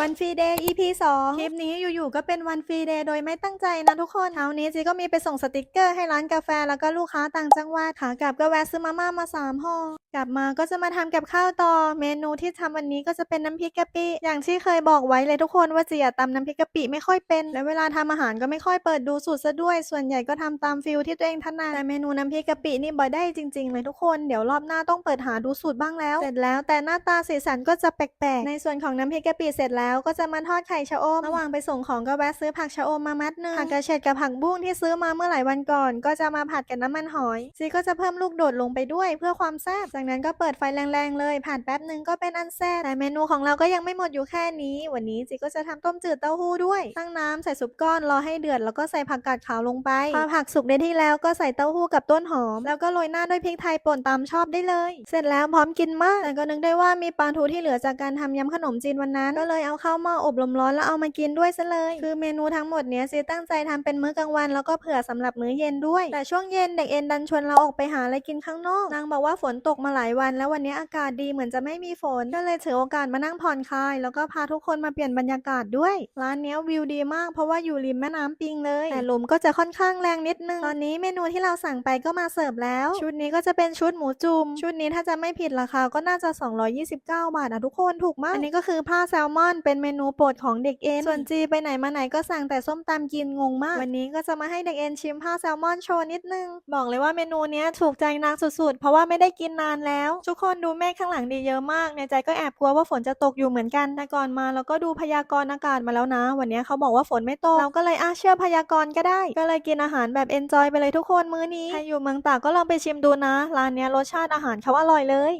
วันฟรีเดย์ EP 2 คลิปนี้อยู่ๆก็เป็นวันฟรีเดย์โดยไม่ตั้งใจนะทุกคนเช้านี้จีก็มีไปส่งสติกเกอร์ให้ร้านกาแฟแล้วก็ลูกค้าต่างจังหวัดขากลับก็แวะซื้อมาม่ามา3ห่อ กลับมาก็จะมาทำกับข้าวต่อ เมนูที่ทำวันนี้ก็จะเป็นน้ำพริกกะปิ อย่างที่เคยบอกไว้เลยทุกคนว่าจีอะตำน้ำพริกกะปิไม่ค่อยเป็น และเวลาทำอาหารก็ไม่ค่อยเปิดดูสูตรซะด้วย ส่วนใหญ่ก็ทำตามฟิลที่ตัวเองถนัดแต่เมนูน้ำพริกกะปินี่บ่ได้จริงๆเลยทุกคน เดี๋ยวรอบหน้าต้องเปิดหาดูสูตรบ้างแล้ว เสร็จแล้วแต่หน้าตาสีสันก็จะแปลกๆ ในส่วนของน้ำพริกกะปิเสร็จแล้วก็จะมาทอดไข่ชะอม ระหว่างไปส่งของก็แวะซื้อผักชะอมมามัดหนึ่งผักกระเฉดกับผักบุ้งที่ซื้อมาเมื่อหลายวันก่อน ก็จะมาผัดกับน้ำมันหอยซีก็จะเพิ่มลูกโดดลงไปด้วยเพื่อความแซ่บจากนั้นก็เปิดไฟแรงๆเลย ผ่านแป๊บหนึ่งก็เป็นอันแซ่บแต่เมนูของเราก็ยังไม่หมดอยู่แค่นี้ วันนี้จีก็จะทำต้มจืดเต้าหู้ด้วย ตั้งน้ำใส่ซุปก้อนรอให้เดือดแล้วก็ใส่ผักกาดขาวลงไปพอผักสุกได้ที่แล้วก็ใส่เต้าหู้กับต้นหอม แล้วก็โรยหน้าด้วยพริกไทยป่นตามชอบได้เลย เสร็จแล้วพร้อมกินมากแต่ก็นึกได้ว่ามีปลาทูที่เหลือจากการทำยำขนมจีนวันนั้น ก็เลยเอาเข้าหม้ออบลมร้อนแล้วเอามากินด้วยซะเลย คือเมนูทั้งหมดเนี้ยซีตั้งใจทำเป็นมื้อกลางวันแล้วก็เผื่อสำหรับมื้อเย็นด้วย แต่ช่วงเย็นเด็กเอ็นดันชวนเราออกไปหาอะไรกินข้างนอกนางบอกว่าฝนตกมาหลายวันแล้ววันนี้อากาศดีเหมือนจะไม่มีฝนก็เลยถือโอกาสมานั่งผ่อนคลาย แล้วก็พาทุกคนมาเปลี่ยนบรรยากาศด้วย ร้านเนี้ยวิวดีมากเพราะว่าอยู่ริมแม่น้ำปิงเลย แต่ลมก็จะค่อนข้างแรงนิดนึง ตอนนี้เมนูที่เราสั่งไปก็มาเสิร์ฟแล้ว ชุดนี้ก็จะเป็นชุดหมูจุ่มชุดนี้ถ้าจะไม่ผิดราคาก็น่าจะ 229 บาทอะทุกคนถูกมาก อันนี้ก็คือผ้าแซลมอน เป็นเมนูโปรดของเด็กเอ็นส่วนจีไปไหนมาไหนก็สั่งแต่ส้มตำกินงงมาก วันนี้ก็จะมาให้เด็กเอ็นชิมผ้าแซลมอนโชว์นิดนึง บอกเลยว่าเมนูเนี้ยถูกใจนางสุดๆ เพราะว่าไม่ได้กินนานแล้ว ทุกคนดูเมฆข้างหลังดีเยอะมาก ในใจก็แอบกลัวว่าฝนจะตกอยู่เหมือนกัน แต่ก่อนมาเราก็ดูพยากรณ์อากาศมาแล้วนะ วันนี้เขาบอกว่าฝนไม่ตก เราก็เลยอาเชื่อพยากรณ์ก็ได้ ก็เลยกินอาหารแบบเอนจอยไปเลยทุกคนมื้อนี้ ใครอยู่เมืองตากก็ลองไปชิมดูนะ ร้านเนี้ยรสชาติอาหารเขาอร่อยเลย